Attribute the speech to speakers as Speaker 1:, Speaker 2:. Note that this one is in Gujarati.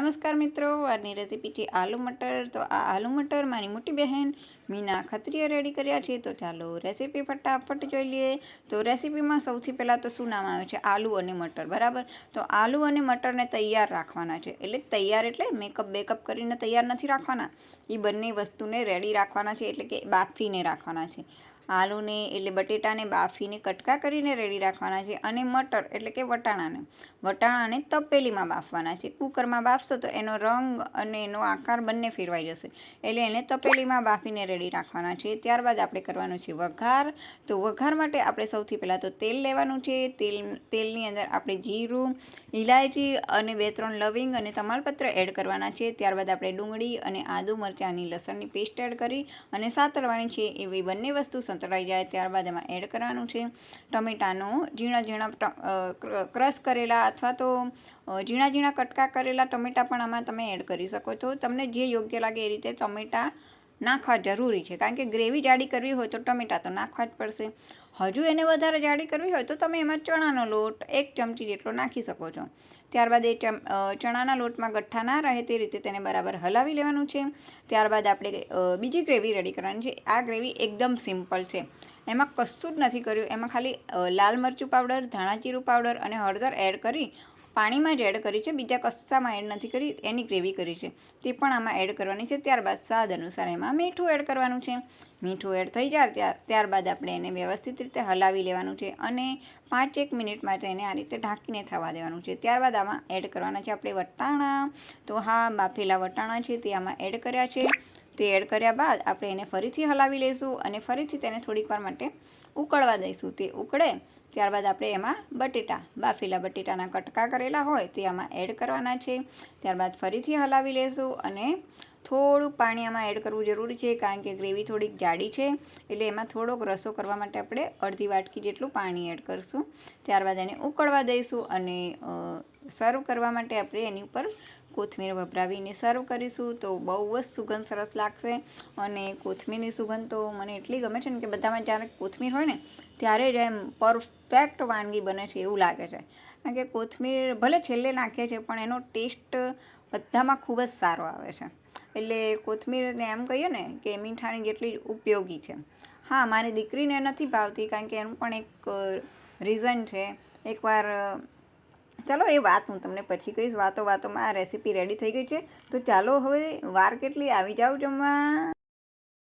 Speaker 1: નમસ્કાર મિત્રો, આજની રેસીપી છે આલુ મટર. તો આ આલુ મટર મારી મોટી બહેન મીના ખત્રીએ રેડી કર્યા છે. તો ચાલો રેસીપી ફટાફટ જોઈ લઈએ. તો રેસીપીમાં સૌથી પહેલાં તો શું નામ આવે છે? આલુ અને મટર, બરાબર? તો આલુ અને મટરને તૈયાર રાખવાના છે. એટલે તૈયાર એટલે મેકઅપ બેકઅપ કરીને તૈયાર નથી રાખવાના. એ બંને વસ્તુને રેડી રાખવાના છે. એટલે કે બાફીને રાખવાના છે. આલુને એટલે બટેટાને બાફીને કટકા કરીને રેડી રાખવાના છે અને મટર એટલે કે વટાણાને. વટાણાને તપેલીમાં બાફવાના છે. કુકરમાં બાફશો તો એનો રંગ અને એનો આકાર બંને ફેરવાઈ જશે. એટલે એને તપેલીમાં બાફીને રેડી રાખવાના છે. ત્યારબાદ આપણે કરવાનું છે વઘાર. તો વઘાર માટે આપણે સૌથી પહેલાં તો તેલ લેવાનું છે. તેલ, તેલની અંદર આપણે જીરું ઇલાયચી અને બે, ત્રણ લવિંગ અને તમાલપત્ર એડ કરવાના છે. ત્યારબાદ આપણે ડુંગળી અને આદુ મરચાંની લસણની પેસ્ટ એડ કરી અને સાતળવાની છે એવી બંને વસ્તુ સંતળાઈ જાય ત્યારબાદ એમાં એડ કરવાનું છે. ટમેટાનું ઝીણા ઝીણા ક્રશ કરેલા અથવા તો ઝીણા ઝીણા કટકા કરેલા ટમેટા પણ આમાં તમે એડ કરી શકો છો. તમને જે યોગ્ય લાગે એ રીતે ટમેટા નાખવા જરૂરી છે. કારણ કે ગ્રેવી જાડી કરવી હોય તો ટમેટા તો નાખવા જ પડશે. હજુ એને વધારે જાડી કરવી હોય તો તમે એમાં ચણાનો લોટ એક ચમચી જેટલો નાખી શકો છો. ત્યારબાદ એ ચણાના લોટમાં ગઠ્ઠા ના રહે તે રીતે તેને બરાબર હલાવી લેવાનું છે. ત્યારબાદ આપણે બીજી ગ્રેવી રેડી કરવાની છે. આ ગ્રેવી એકદમ સિમ્પલ છે. એમાં કશું જ નથી કર્યું. એમાં ખાલી લાલ મરચું પાવડર, ધાણા જીરું પાવડર અને હળદર એડ કરી પાણીમાં જ એડ કરી છે, બીજા કશામાં એડ નથી કરી, એની ગ્રેવી કરી છે. તે પણ આમાં એડ કરવાની છે, ત્યારબાદ સ્વાદ અનુસાર એમાં મીઠું એડ કરવાનું છે. મીઠું એડ થઈ જાય ત્યાર, ત્યારબાદ આપણે એને વ્યવસ્થિત રીતે હલાવી લેવાનું છે અને પાંચ એક મિનિટ માટે એને આ રીતે ઢાંકીને થવા દેવાનું છે. ત્યારબાદ આમાં એડ કરવાના છે આપણે વટાણા. તો હા, બાફેલા વટાણા છે તે આમાં એડ કર્યા છે. તે એડ કર્યા બાદ આપણે એને ફરીથી હલાવી લઈશું અને ફરીથી તેને થોડીક વાર માટે ઉકળવા દઈશું. તે ઉકળે ત્યારબાદ આપણે એમાં બટેટા, બાફેલા બટેટાના કટકા કરેલા હોય તે આમાં એડ કરવાના છે. ત્યારબાદ ફરીથી હલાવી લેશું અને થોડુંક પાણી આમાં એડ કરવું જરૂરી છે, કારણ કે ગ્રેવી થોડીક જાડી છે, એટલે એમાં થોડોક રસો કરવા માટે આપણે અડધી વાટકી જેટલું પાણી એડ કરશું. ત્યારબાદ એને ઉકળવા દઈશું અને સર્વ કરવા માટે આપણે એની ઉપર કોથમીર વપરાવીને સર્વ કરીશું. તો બહુ જ સુગંધ સરસ લાગશે અને કોથમીરની સુગંધ તો મને એટલી ગમે છે ને કે બધામાં જ્યારે કોથમીર હોય ને, ત્યારે જ એમ પરફેક્ટ વાનગી બને છે એવું લાગે છે. કારણ કે કોથમીર ભલે છેલ્લે નાખીએ છીએ, પણ એનો ટેસ્ટ બધામાં ખૂબ જ સારો આવે છે. એટલે કોથમીરને એમ કહીએ ને કે મીઠાણી જેટલી જ ઉપયોગી છે. હા, મારી દીકરીને નથી ભાવતી કારણ કે એનું પણ એક રીઝન છે. એકવાર ચાલો એ વાત હું તમને પછી કહીશ. વાતો વાતોમાં આ રેસીપી રેડી થઈ ગઈ છે. તો ચાલો હવે વાર કેટલી, આવી જાઓ જમવા.